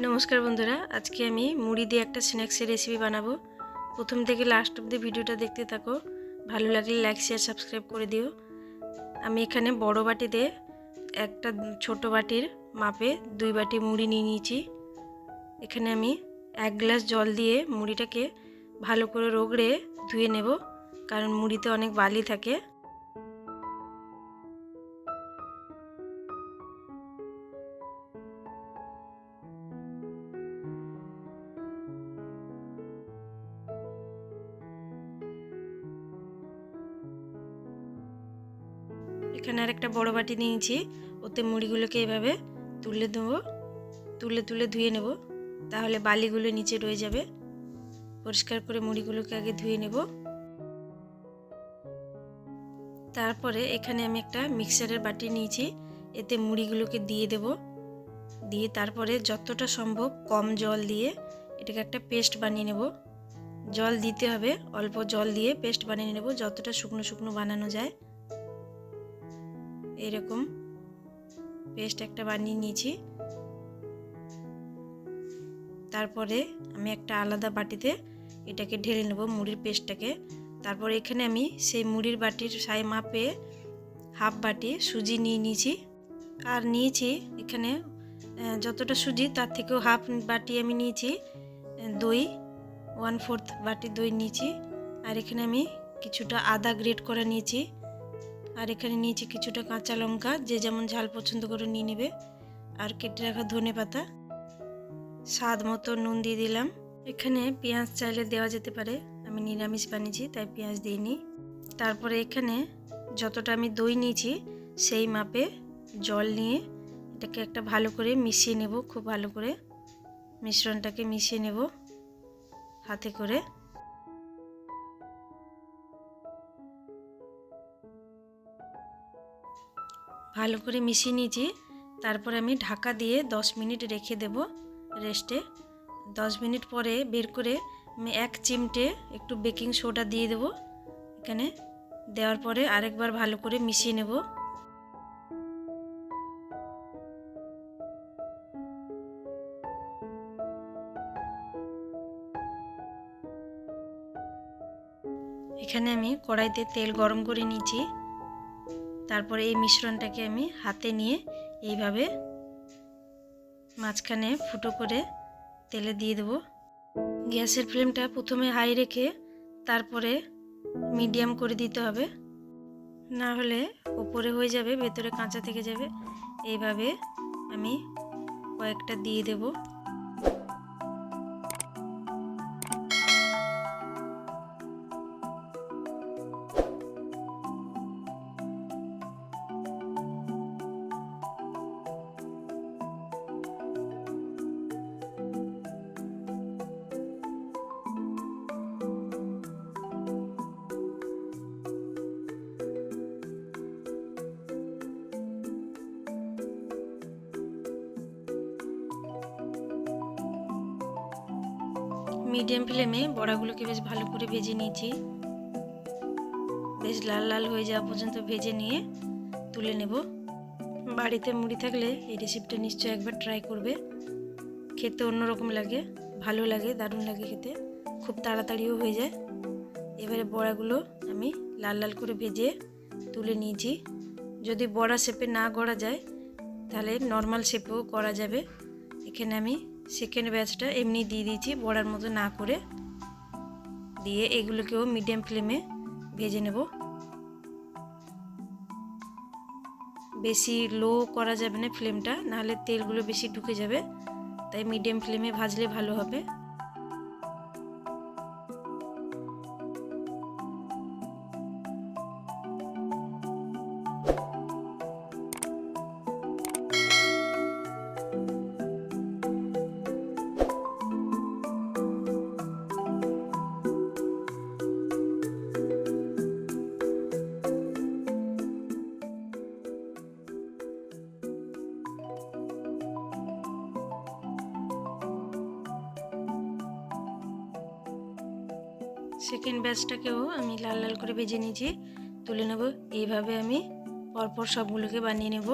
নমস্কার বন্ধুরা, আজকে আমি মুড়ি দিয়ে একটা স্ন্যাক্সের রেসিপি বানাবো। প্রথম থেকে লাস্ট অব্দি ভিডিওটা দেখতে থাকো। ভালো লাগলে লাইক শেয়ার সাবস্ক্রাইব করে দিও। আমি এখানে বড় বাটিতে একটা ছোট বাটির মাপে দুই বাটি মুড়ি নিয়ে নিয়েছি। এখানে আমি এক গ্লাস জল দিয়ে মুড়িটাকে ভালো করে রগড়ে ধুয়ে নেব, কারণ মুড়িতে অনেক বালি থাকে। এখানে আর একটা বড় বাটি নিয়েছি। ওতে মুড়িগুলোকে এভাবে তুলে দেবো, তুলে তুলে ধুয়ে নেব। তাহলে বালিগুলো নিচে রয়ে যাবে। পরিষ্কার করে মুড়িগুলোকে আগে ধুয়ে নেব। তারপরে এখানে আমি একটা মিক্সারের বাটি নিয়েছি। এতে মুড়িগুলোকে দিয়ে দেব। দিয়ে তারপরে যতটা সম্ভব কম জল দিয়ে এটাকে একটা পেস্ট বানিয়ে নেব। জল দিতে হবে, অল্প জল দিয়ে পেস্ট বানিয়ে নেব, যতটা শুকনো শুকনো বানানো যায়। এরকম পেস্ট একটা বানিয়ে নিয়েছি। তারপরে আমি একটা আলাদা বাটিতে এটাকে ঢেলে নেব মুড়ির পেস্টটাকে তারপর এখানে আমি সেই মুড়ির বাটির সাই মাপে হাফ বাটি সুজি নিয়ে নিয়েছি। আর নিয়েছি এখানে যতটা সুজি তার থেকেও হাফ বাটি আমি নিয়েছি। দই ওয়ান ফোর্থ বাটি দই নিয়েছি। আর এখানে আমি কিছুটা আদা গ্রেট করে নিয়েছি। আর এখানে নিয়েছি কিছুটা কাঁচা লঙ্কা, যে যেমন ঝাল পছন্দ করে নিয়ে নেবে। আর কেটে রাখা ধনে পাতা। স্বাদ মতো নুন দিয়ে দিলাম। এখানে পেঁয়াজ চাইলে দেওয়া যেতে পারে। আমি নিরামিষ বানিয়েছি, তাই পেঁয়াজ দিইনি। তারপরে এখানে যতটা আমি দই নিয়েছি, সেই মাপে জল নিয়ে এটাকে একটা ভালো করে মিশিয়ে নেব, খুব ভালো করে। মিশ্রণটাকে মিশিয়ে নেব, হাতে করে। ভালো করে মিশিয়ে নিয়েছি। তারপরে আমি ঢাকা দিয়ে 10 মিনিট রেখে দেব রেস্টে। 10 মিনিট পরে বের করে আমি এক চিমটে একটু বেকিং সোডা দিয়ে দেব। এখানে দেওয়ার পরে আরেকবার ভালো করে মিশিয়ে নেব। এখানে আমি কড়াইতে তেল গরম করে নিয়েছি। তারপরে এই মিশ্রণটাকে আমি হাতে নিয়ে এইভাবে মাঝখানে ফুটো করে তেলে দিয়ে দেবো। গ্যাসের ফ্লেমটা প্রথমে হাই রেখে তারপরে মিডিয়াম করে দিতে হবে। না হলে ওপরে হয়ে যাবে, ভেতরে কাঁচা থেকে যাবে। এইভাবে আমি কয়েকটা দিয়ে দেবো। মিডিয়াম ফ্লেমে বড়াগুলোকে বেশ ভালো করে ভেজে নিয়েছি। বেশ লাল লাল হয়ে যাওয়া পর্যন্ত ভেজে নিয়ে তুলে নেব। বাড়িতে মুড়ি থাকলে এই রেসিপিটা নিশ্চয়ই একবার ট্রাই করবে। খেতে অন্যরকম লাগে, ভালো লাগে, দারুণ লাগে খেতে। খুব তাড়াতাড়িও হয়ে যায়। এবারে বড়াগুলো আমি লাল লাল করে ভেজে তুলে নিয়েছি। যদি বড়া শেপে না গড়া যায়, তাহলে নর্মাল শেপেও করা যাবে। এখানে আমি সেকেন্ড ব্যাচটা এমনি দিয়ে দিয়েছি, বড়ার মতো না করে। দিয়ে এগুলোকেও মিডিয়াম ফ্লেমে ভেজে নেব। বেশি লো করা যাবে না ফ্লেমটা নাহলে তেলগুলো বেশি ঢুকে যাবে। তাই মিডিয়াম ফ্লেমে ভাজলে ভালো হবে। সেকেন্ড ব্যাচটাকেও আমি লাল লাল করে ভেজে নিয়েছি। তুলে নেব। এইভাবে আমি পরপর সবগুলোকে বানিয়ে নেব।